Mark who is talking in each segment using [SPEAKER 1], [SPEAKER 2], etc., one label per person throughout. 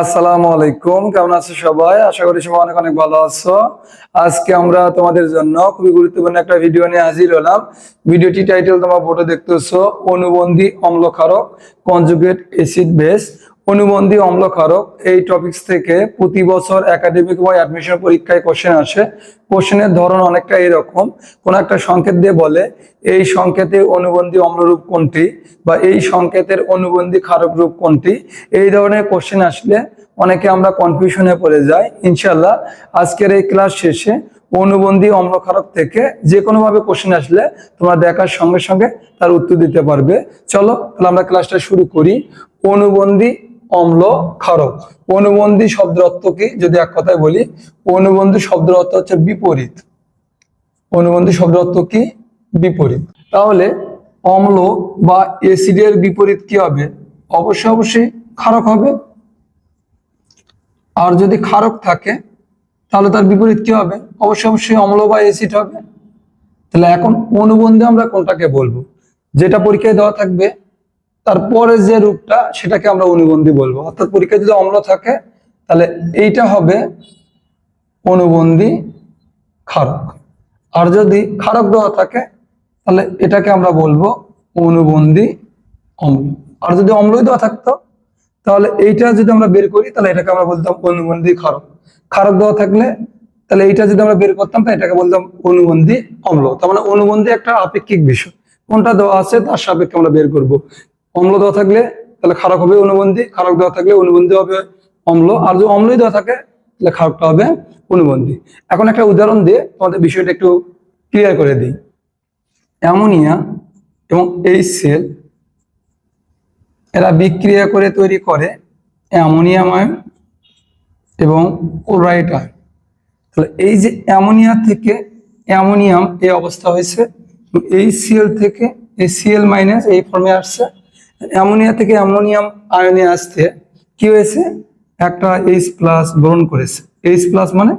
[SPEAKER 1] আসসালামু আলাইকুম, কেমন আছো সবাই? আশা করি সবাই অনেক অনেক ভালো আছো। আজকে আমরা তোমাদের জন্য খুবই গুরুত্বপূর্ণ একটা ভিডিও নিয়ে হাজির হলাম। ভিডিওটি টাইটেল তোমার ফটো দেখতেছো, অনুবন্ধী অম্লক্ষারক কনজুগেট অ্যাসিড বেস অনুবন্ধী অম্লক্ষারক এই টপিকস থেকে প্রতি বছর একাডেমিক বা অ্যাডমিশন পরীক্ষায় কোশ্চেন আসে। কোশ্চেনের ধরন অনেকটা এরকম। কোন একটা সংকেত দিয়ে বলে, এই সংকেতে অনুবন্ধী অম্লরূপ কোনটি বা এই সংকেতের অনুবন্ধী ক্ষারক রূপ কোনটি? এই ধরনের কোশ্চেন আসলে অনেকে আমরা কনফিউশনে পড়ে যাই। ইনশাল্লাহ আজকের এই ক্লাস শেষে অনুবন্ধী অম্লক্ষারক থেকে যে কোনোভাবে কোশ্চেন আসলে তোমরা দেখার সঙ্গে সঙ্গে তার উত্তর দিতে পারবে। চলো তাহলে আমরা ক্লাসটা শুরু করি। অনুবন্ধী অম্ল ক্ষারক। অনুবন্ধী শব্দ অর্থ কি? যদি এক কথায় বলি, অনুবন্ধী শব্দ অর্থ হচ্ছে বিপরীত। অনুবন্ধী শব্দ অর্থ কি? বিপরীত। তাহলে অম্ল বা এসিডের বিপরীত কি হবে? অবশ্যই অবশ্যই ক্ষারক হবে। আর যদি ক্ষারক থাকে, তাহলে তার বিপরীত কি হবে? অবশ্যই অবশ্যই অম্ল বা এসিড হবে। তাহলে এখন অনুবন্ধে আমরা কোনটাকে বলব? যেটা পরীক্ষায় দেওয়া থাকবে তারপরে যে রূপটা সেটাকে আমরা অনুবন্ধী বলব। অর্থাৎ পরীক্ষায় যদি অম্ল থাকে, তাহলে এইটা হবে অনুবন্ধী ক্ষারক। আর যদি ক্ষারক দেওয়া থাকে, তাহলে এটাকে আমরা বলব অনুবন্ধী অম্ল। আর যদি অম্লই দেওয়া থাকতো, তাহলে এইটা যদি আমরা বের করি, তাহলে এটাকে আমরা বলতাম অনুবন্ধী ক্ষারক। ক্ষারক দেওয়া থাকলে, তাহলে এইটা যদি আমরা বের করতাম, তাহলে এটাকে বলতাম অনুবন্ধী অম্ল। তার মানে অনুবন্ধী একটা আপেক্ষিক বিষয়। কোনটা দেওয়া আছে, তার সাপেক্ষে আমরা বের করব। অম্ল দেওয়া থাকলে তাহলে ক্ষারক হবে অনুবন্ধী, ক্ষারক দেওয়া থাকলে অনুবন্ধী হবে অম্ল, আর যদি অম্লই দেওয়া থাকে তাহলে ক্ষারকটা হবে অনুবন্ধী। এখন একটা উদাহরণ দিয়ে তোমাদের বিষয়টা একটু ক্লিয়ার করে দিই। অ্যামোনিয়া এবং এই সেল এরা বিক্রিয়া করে তৈরি করে অ্যামোনিয়াম আয়ন এবং ক্লোরাইড আয়ন তাহলে এই যে অ্যামোনিয়া থেকে অ্যামোনিয়াম এই অবস্থা হয়েছে এই সিএল থেকে এই সিএল মাইনাস এই ফর্মে আসছে। অ্যামোনিয়া থেকে অ্যামোনিয়াম আয়নে আসতে কি হয়েছে? একটা এইচ প্লাস গ্রহণ করেছে। এইচ প্লাস মানে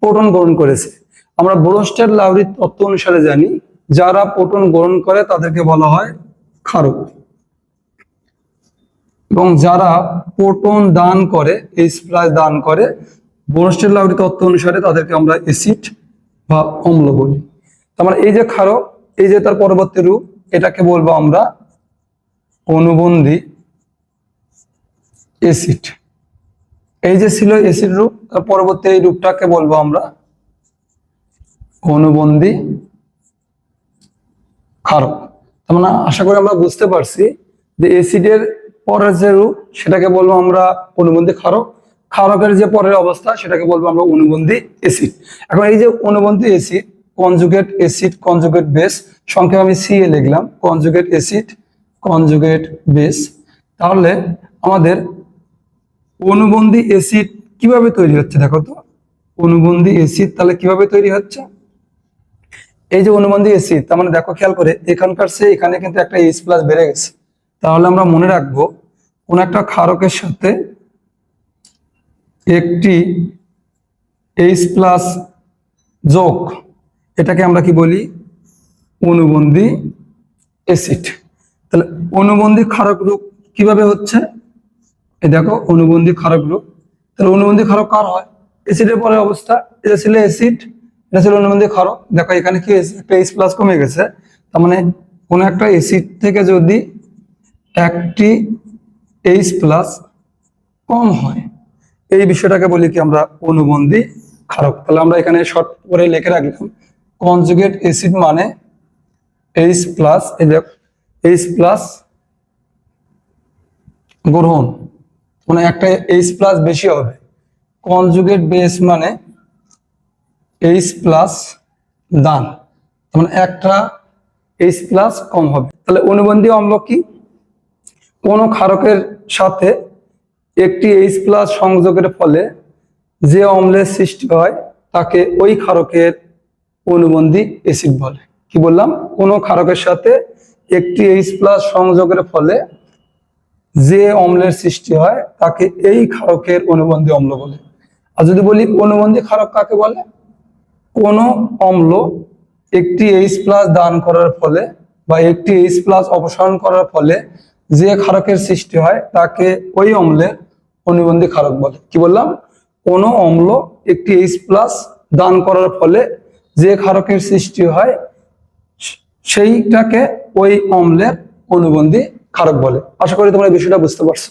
[SPEAKER 1] প্রোটন গ্রহণ করেছে। আমরা ব্রোস্টার লাউরির তত্ত্ব অনুসারে জানি, যারা প্রোটন গ্রহণ করে তাদেরকে বলা হয় ক্ষারক। এবং যারা প্রোটন দান করে এইচ প্লাস দান করে, ব্রোস্টার লাউরি তত্ত্ব অনুসারে তাদেরকে আমরা অ্যাসিড বা অম্ল বলি। তার মানে এই যে ক্ষারক, এই যে তার পরবর্তী রূপ, এটাকে বলব আমরা অনুবন্ধী অ্যাসিড এই যে ছিল অ্যাসিড রূপ তার পরবর্তী এই রূপটাকে বলব আমরা অনুবন্ধী ক্ষারক। তার মানে আশা করি আমরা বুঝতে পারছি যে অ্যাসিডের পরের যে রূপ, সেটাকে বলব আমরা অনুবন্ধী ক্ষারক। ক্ষারকের যে পরের অবস্থা, সেটাকে বলব আমরা অনুবন্ধী অ্যাসিড এখন এই যে অনুবন্ধী acid conjugate acid conjugate base সংক্ষেপে আমি সি এ লিখলাম কনজুগেট অ্যাসিড কনজুগেট বেস তাহলে আমাদের অনুবন্ধী অ্যাসিড কীভাবে তৈরি হচ্ছে দেখো তো? অনুবন্ধী অ্যাসিড তাহলে কীভাবে তৈরি হচ্ছে? এই যে অনুবন্ধী অ্যাসিড তার মানে দেখো খেয়াল করে, এখানকার সে, এখানে কিন্তু একটা এইচ প্লাস বেড়ে গেছে। তাহলে আমরা মনে রাখব, কোন একটা ক্ষারকের সাথে একটি এইচ প্লাস যোগ, এটাকে আমরা কি বলি? অনুবন্ধী তাহলে অনুবন্ধী ক্ষারক রূপ কীভাবে হচ্ছে? এই দেখো, অনুবন্ধী ক্ষারক রূপ। তাহলে অনুবন্ধী ক্ষারক কার হয়? অ্যাসিডের পরে অবস্থা, এটা ছিল অ্যাসিড এটা ছিল অনুবন্ধী ক্ষারক। দেখো, এখানে কি? একটা এইচ প্লাস কমে গেছে। তার মানে কোন একটা অ্যাসিড থেকে যদি একটি এইচ প্লাস কম হয়, এই বিষয়টাকে বলি কি আমরা অনুবন্ধী ক্ষারক। তাহলে আমরা এখানে শর্ট করে লিখে রাখলাম কনজুগেট অ্যাসিড মানে এইচ প্লাস এই দেখ এইচ প্লাস গ্রহণ। মানে একটা এইচ প্লাস বেশি হবে। কনজুগেট বেস মানে এইচ প্লাস দান। মানে একটা এইচ প্লাস কম হবে। তাহলে অনুবন্ধী অম্ল কি? কোন ক্ষারকের সাথে একটি এইচ প্লাস সংযোগের ফলে যে অম্লের সৃষ্টি হয়, তাকে ওই ক্ষারকের অনুবন্ধী অ্যাসিড বলে। কি বললাম? কোন ক্ষারকের সাথে একটি এইচ প্লাস সংযোগের ফলে যে অম্লের সৃষ্টি হয়, তাকে এই ক্ষারকের অনুবন্ধী অম্ল বলে। আর যদি বলি অনুবন্ধী ক্ষারক কাকে বলে? কোন অম্ল একটি এইচ প্লাস দান করার ফলে বা একটি এইচ প্লাস অপসারণ করার ফলে যে ক্ষারকের সৃষ্টি হয়, তাকে ওই অম্লের অনুবন্ধী ক্ষারক বলে। কি বললাম? কোন অম্ল একটি এইচ প্লাস দান করার ফলে যে ক্ষারকের সৃষ্টি হয় সেইটাকে ওই অম্লের অনুবন্ধী ক্ষারক বলে। আশা করি তোমরা বিষয়টা বুঝতে পারছ।